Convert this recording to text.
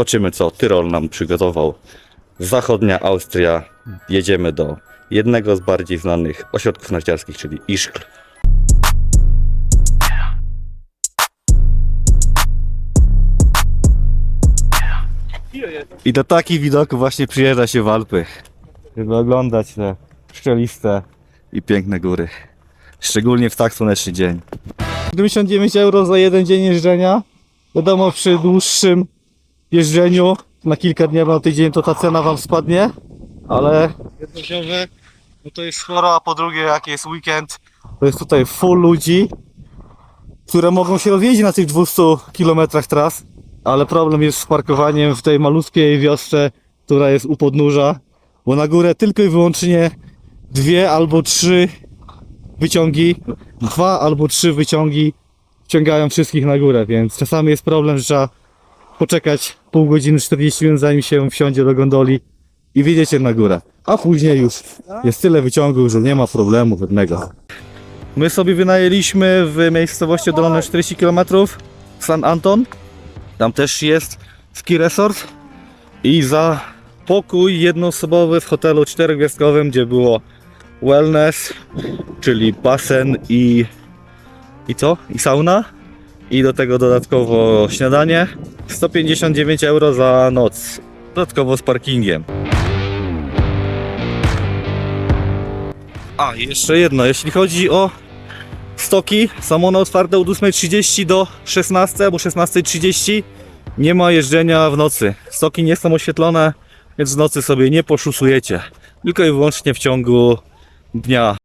Zobaczymy, co Tyrol nam przygotował. Zachodnia Austria. Jedziemy do jednego z bardziej znanych ośrodków narciarskich, czyli Ischl. I do takich widoków właśnie przyjeżdża się w Alpy, żeby oglądać te szczeliste i piękne góry. Szczególnie w tak słoneczny dzień. 79 euro za jeden dzień jeżdżenia. Wiadomo, przy dłuższym jeżdżeniu na kilka dni albo na tydzień to ta cena wam spadnie, ale jednoziowe no to jest sporo, a po drugie jak jest weekend, to jest tutaj full ludzi, które mogą się rozjeździć na tych 200 km tras, ale problem jest z parkowaniem w tej malutkiej wiosce, która jest u podnóża, bo na górę tylko i wyłącznie dwie albo trzy wyciągi, dwa albo trzy wyciągi wciągają wszystkich na górę, więc czasami jest problem, że trzeba poczekać pół godziny, 40 minut zanim się wsiądzie do gondoli i wjedziecie na górę. A później już jest tyle wyciągów, że nie ma problemu żadnego. My sobie wynajęliśmy w miejscowości oddalonej 40 km San Anton. Tam też jest ski resort i za pokój jednoosobowy w hotelu czterogwiazdkowym, gdzie było wellness, czyli basen i i co? I sauna i do tego dodatkowo śniadanie. 159 euro za noc. Dodatkowo z parkingiem. A jeszcze jedno. Jeśli chodzi o stoki są one otwarte od 8.30 do 16 albo 16.30 nie ma jeżdżenia w nocy. Stoki nie są oświetlone więc w nocy sobie nie poszusujecie. Tylko i wyłącznie w ciągu dnia